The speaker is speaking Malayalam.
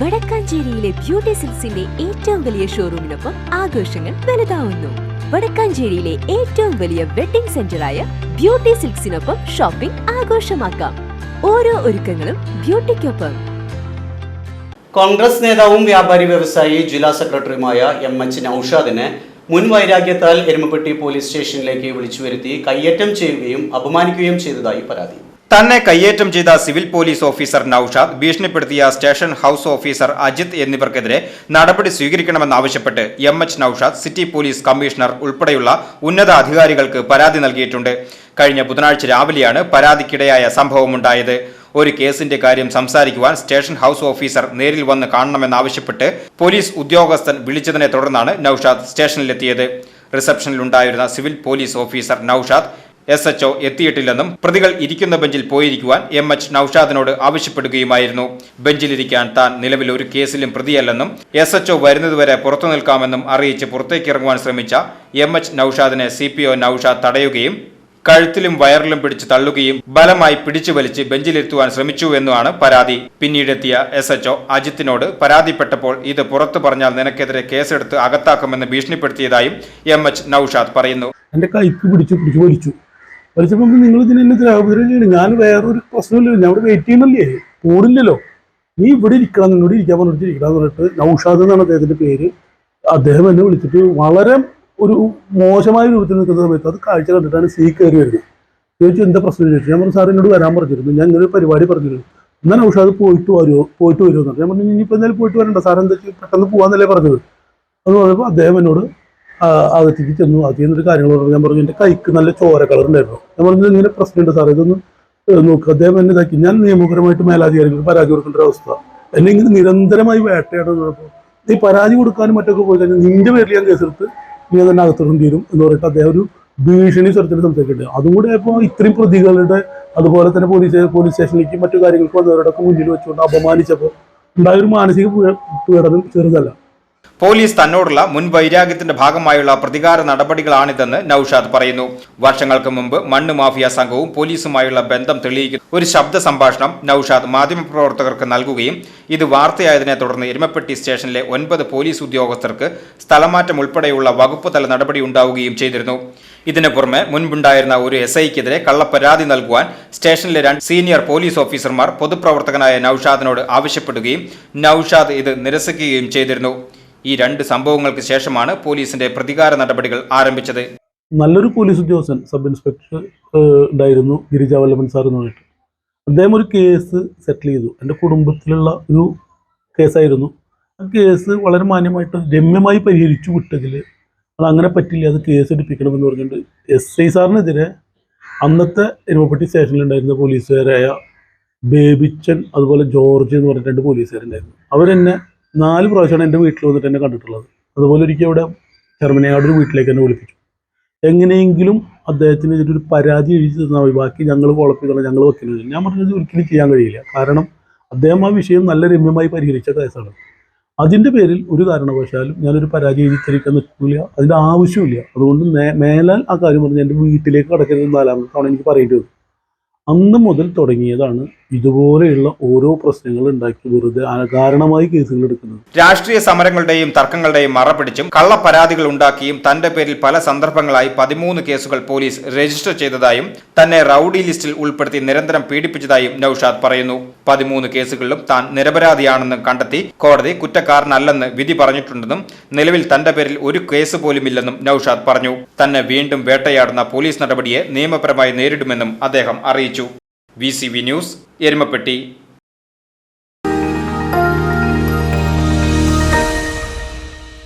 വടക്കാഞ്ചേരിയിലെ ബ്യൂട്ടി സിൽസിന്റെ ഏറ്റവും വലിയ ഷോറൂമിനൊപ്പം ആഘോഷങ്ങൾ വലുതാവുന്നു. വടക്കാഞ്ചേരിയിലെ ഏറ്റവും വലിയ വെഡിംഗ് സെന്ററായ ബ്യൂട്ടി സിൽക്സിനൊപ്പം ഷോപ്പിംഗ് ആഘോഷമാക്കാം. ഓരോ ഒരുക്കങ്ങളും ബ്യൂട്ടിക്കൊപ്പം. കോൺഗ്രസ് നേതാവും വ്യാപാരി വ്യവസായി ജില്ലാ സെക്രട്ടറിയുമായ എം എച്ച് നൌഷാദിനെ മുൻ വൈരാഗ്യത്താൽ എരുമപ്പെട്ടി പോലീസ് സ്റ്റേഷനിലേക്ക് വിളിച്ചു വരുത്തി കയ്യേറ്റം ചെയ്യുകയും അപമാനിക്കുകയും ചെയ്തതായി പരാതി. തന്നെ കയ്യേറ്റം ചെയ്ത സിവിൽ പോലീസ് ഓഫീസർ നൌഷാദ് ഭീഷണിപ്പെടുത്തിയ സ്റ്റേഷൻ ഹൌസ് ഓഫീസർ അജിത് എന്നിവർക്കെതിരെ നടപടി സ്വീകരിക്കണമെന്നാവശ്യപ്പെട്ട് M H Naushad city police commissioner ഉൾപ്പെടെയുള്ള ഉന്നത അധികാരികൾക്ക് പരാതി നൽകിയിട്ടുണ്ട്. കഴിഞ്ഞ ബുധനാഴ്ച രാവിലെയാണ് പരാതിക്കിടയായ സംഭവമുണ്ടായത് ഒരു കേസിന്റെ കാര്യം സംസാരിക്കുവാൻ സ്റ്റേഷൻ ഹൌസ് ഓഫീസർ നേരിൽ വന്ന് കാണണമെന്നാവശ്യപ്പെട്ട് പോലീസ് ഉദ്യോഗസ്ഥൻ വിളിച്ചതിനെ തുടർന്നാണ് നൌഷാദ് സ്റ്റേഷനിലെത്തിയത്. റിസപ്ഷനിലുണ്ടായിരുന്ന civil police officer Naushad S H O എത്തിയിട്ടില്ലെന്നും പ്രതികൾ ഇരിക്കുന്ന ബെഞ്ചിൽ പോയിരിക്കുവാൻ എം എച്ച് നൌഷാദിനോട് ആവശ്യപ്പെടുകയുമായിരുന്നു. ബെഞ്ചിലിരിക്കാൻ താൻ നിലവിൽ ഒരു കേസിലും പ്രതിയല്ലെന്നും എസ് എച്ച് ഒ വരുന്നതുവരെ പുറത്തു നിൽക്കാമെന്നും അറിയിച്ച് പുറത്തേക്കിറങ്ങുവാൻ ശ്രമിച്ച എം എച്ച് നൌഷാദിനെ സി പി ഒ നൌഷാദ് തടയുകയും കഴുത്തിലും വയറിലും പിടിച്ച് തള്ളുകയും ബലമായി പിടിച്ചു വലിച്ച് ബെഞ്ചിലിരുത്തുവാൻ ശ്രമിച്ചുവെന്നുമാണ് പരാതി. പിന്നീടെത്തിയ എസ് എച്ച് ഒ അജിത്തിനോട് പരാതിപ്പെട്ടപ്പോൾ ഇത് പുറത്തു പറഞ്ഞാൽ നിനക്കെതിരെ കേസെടുത്ത് അകത്താക്കുമെന്ന് ഭീഷണിപ്പെടുത്തിയതായും എം എച്ച് നൌഷാദ് പറയുന്നു. എന്റെ കൈക്ക് പിടിച്ചു പിടിച്ചു വലിച്ചു. വലിച്ചപ്പോൾ നിങ്ങൾ ഇതിന് എന്നെ ദ്രാവതിരയാണ് ഞാൻ വേറൊരു പ്രശ്നമില്ല ഞാൻ ഇവിടെ വെയിറ്റ് ചെയ്യണല്ലേ പോണില്ലല്ലോ നീ ഇവിടെ ഇരിക്കണം നിന്നോട് ഇരിക്കാൻ പറഞ്ഞിട്ട് ഇരിക്കണം എന്ന് പറഞ്ഞിട്ട് നൗഷാദ് എന്നാണ് അദ്ദേഹത്തിന്റെ പേര്. അദ്ദേഹം എന്നെ വിളിച്ചിട്ട് വളരെ ഒരു മോശമായ രൂപത്തിൽ നിൽക്കുന്ന സമയത്ത് അത് കാഴ്ച കണ്ടിട്ടാണ് സീ കയറി വരുന്നത്. ചോദിച്ചു എന്താ പ്രശ്നം? ചോദിച്ചു ഞാൻ പറഞ്ഞു സാർ എന്നോട് വരാൻ പറഞ്ഞിരുന്നു. ഞാൻ ഇങ്ങനെ ഒരു പരിപാടി പറഞ്ഞിരുന്നു. എന്നാൽ നൗഷാദ് പോയിട്ട് വരുമോ പോയിട്ട് വരുമോ എന്ന് പറഞ്ഞു. ഞാൻ പറഞ്ഞു ഇനിയിപ്പോൾ എന്തായാലും പോയിട്ട് വരണ്ട. സാർ എന്താ പെട്ടെന്ന് പോകാന്നല്ലേ പറഞ്ഞത്. അത് പറഞ്ഞപ്പോൾ അദ്ദേഹം എന്നോട് അകത്തേക്ക് ചെന്നു. അകത്ത് ചെന്നിട്ട് കാര്യങ്ങൾ പറഞ്ഞു. ഞാൻ പറഞ്ഞു എന്റെ കൈക്ക് നല്ല ചോര കളർ ഉണ്ടായിരുന്നു. ഞാൻ പറഞ്ഞു ഇങ്ങനെ പ്രശ്നമുണ്ട് സാർ ഇതൊന്ന് നോക്കുക അദ്ദേഹം എന്നെ ഇതാക്കി. ഞാൻ നിയമപരമായിട്ട് മേലാധികാരികൾക്ക് പരാതി കൊടുക്കേണ്ട ഒരു അവസ്ഥ. എന്നെ ഇങ്ങനെ നിരന്തരമായി വേട്ടയാടുന്നപ്പോൾ നീ പരാതി കൊടുക്കാനും മറ്റൊക്കെ പോയി കഴിഞ്ഞാൽ നിന്റെ പേരിൽ ഞാൻ കേസെടുത്ത് നീ തന്നെ അകത്തിടേണ്ടി തീരും എന്ന് പറഞ്ഞിട്ട് അദ്ദേഹം ഒരു ഭീഷണി സ്വരത്തിൽ സംസാരിക്കുന്നുണ്ട്. അതും കൂടെ ഇപ്പോൾ ഇത്രയും പ്രതികളുടെ അതുപോലെ തന്നെ പോലീസ് പോലീസ് സ്റ്റേഷനിലേക്ക് മറ്റു കാര്യങ്ങൾക്ക് വന്നവരോടൊക്കെ മുന്നിൽ വെച്ചുകൊണ്ട് അപമാനിച്ചപ്പോൾ ഉണ്ടായ ഒരു മാനസിക പീഡനം ചെറുതല്ല. പോലീസ് തന്നോടുള്ള മുൻ വൈരാഗ്യത്തിന്റെ ഭാഗമായുള്ള പ്രതികാര നടപടികളാണിതെന്ന് നൌഷാദ് പറയുന്നു. വർഷങ്ങൾക്ക് മുമ്പ് മണ്ണ് മാഫിയ സംഘവും പോലീസുമായുള്ള ബന്ധം തെളിയിക്കുന്ന ഒരു ശബ്ദ സംഭാഷണം നൌഷാദ് മാധ്യമപ്രവർത്തകർക്ക് നൽകുകയും ഇത് വാർത്തയായതിനെ തുടർന്ന് എരുമപ്പെട്ടി സ്റ്റേഷനിലെ ഒൻപത് പോലീസ് ഉദ്യോഗസ്ഥർക്ക് സ്ഥലമാറ്റം ഉൾപ്പെടെയുള്ള വകുപ്പ് തല നടപടി ഉണ്ടാവുകയും ചെയ്തിരുന്നു. ഇതിനു പുറമെ മുൻപുണ്ടായിരുന്ന ഒരു എസ് ഐക്കെതിരെ കള്ളപ്പരാതി നൽകുവാൻ സ്റ്റേഷനിലെ രണ്ട് സീനിയർ പോലീസ് ഓഫീസർമാർ പൊതുപ്രവർത്തകനായ നൌഷാദിനോട് ആവശ്യപ്പെടുകയും നൌഷാദ് ഇത് നിരസിക്കുകയും ചെയ്തിരുന്നു. ഈ രണ്ട് സംഭവങ്ങൾക്ക് ശേഷമാണ് പോലീസിന്റെ പ്രതികാര നടപടികൾ ആരംഭിച്ചത്. നല്ലൊരു പോലീസ് ഉദ്യോഗസ്ഥൻ സബ് ഇൻസ്പെക്ടർ ഉണ്ടായിരുന്നു ഗിരിജ വല്ലഭൻ സാർ എന്ന് പറഞ്ഞിട്ട്. അദ്ദേഹം ഒരു കേസ് സെറ്റിൽ ചെയ്തു. എന്റെ കുടുംബത്തിലുള്ള ഒരു കേസായിരുന്നു. ആ കേസ് വളരെ മാന്യമായിട്ട് രമ്യമായി പരിഹരിച്ചു വിട്ടതിൽ അത് അങ്ങനെ പറ്റില്ല അത് കേസ് എടുപ്പിക്കണമെന്ന് പറഞ്ഞിട്ട് എസ് ഐ സാറിനെതിരെ അന്നത്തെ എരുമപ്പെട്ടി സ്റ്റേഷനിലുണ്ടായിരുന്ന പോലീസുകാരായ ബേബിച്ചൻ അതുപോലെ ജോർജ് എന്ന് പറഞ്ഞിട്ട് രണ്ട് പോലീസുകാരുണ്ടായിരുന്നു. അവരെന്നെ നാല് പ്രാവശ്യമാണ് എന്റെ വീട്ടിൽ വന്നിട്ട് എന്നെ കണ്ടിട്ടുള്ളത്. അതുപോലെ ഒരിക്കൽ ഇവിടെ ചെറുമനയാട് വീട്ടിലേക്ക് എന്നെ വിളിപ്പിച്ചു. എങ്ങനെയെങ്കിലും അദ്ദേഹത്തിന് ഇതിലൊരു പരാതി എഴുതി തന്നാൽ മതി. ബാക്കി ഞങ്ങൾ കുഴപ്പമില്ല ഞങ്ങൾ വെക്കുന്നത് ഞാൻ പറഞ്ഞത് ഒരിക്കലും ചെയ്യാൻ കഴിയില്ല. കാരണം അദ്ദേഹം ആ വിഷയം നല്ല രമ്യമായി പരിഹരിച്ച കേസാണ്. അതിന്റെ പേരിൽ ഒരു കാരണവശാലും ഞാനൊരു പരാതി എഴുതിത്തിരിക്കാൻ നിൽക്കില്ല. അതിന്റെ ആവശ്യമില്ല. അതുകൊണ്ട് മേലാൽ ആ കാര്യം പറഞ്ഞ് എന്റെ വീട്ടിലേക്ക് കടക്കരുത് നാലാമത്തെ തവണ എനിക്ക് പറയേണ്ടി വന്നു. അന്ന് മുതൽ തുടങ്ങിയതാണ് ഇതുപോലെയുള്ള ഓരോ പ്രശ്നങ്ങൾ ഉണ്ടാക്കി വെറുതെ അകാരണമായി കേസുകൾ എടുക്കുന്നത്. രാഷ്ട്രീയ സമരങ്ങളുടെയും തർക്കങ്ങളുടെയും മറപിടിച്ചും കള്ളപ്പരാതികൾ ഉണ്ടാക്കിയും തന്റെ പേരിൽ പല സന്ദർഭങ്ങളായി പതിമൂന്ന് കേസുകൾ പോലീസ് രജിസ്റ്റർ ചെയ്തതായും തന്നെ റൌഡി ലിസ്റ്റിൽ ഉൾപ്പെടുത്തി നിരന്തരം പീഡിപ്പിച്ചതായും നൌഷാദ് പറയുന്നു. പതിമൂന്ന് കേസുകളിലും താൻ നിരപരാധിയാണെന്ന് കണ്ടെത്തി കോടതി കുറ്റക്കാരനല്ലെന്ന് വിധി പറഞ്ഞിട്ടുണ്ടെന്നും നിലവിൽ തന്റെ പേരിൽ ഒരു കേസ് പോലുമില്ലെന്നും നൌഷാദ് പറഞ്ഞു. തന്നെ വീണ്ടും വേട്ടയാടുന്ന പോലീസ് നടപടിയെ നിയമപരമായി നേരിടുമെന്നും അദ്ദേഹം അറിയിച്ചു. V news Erumapetty.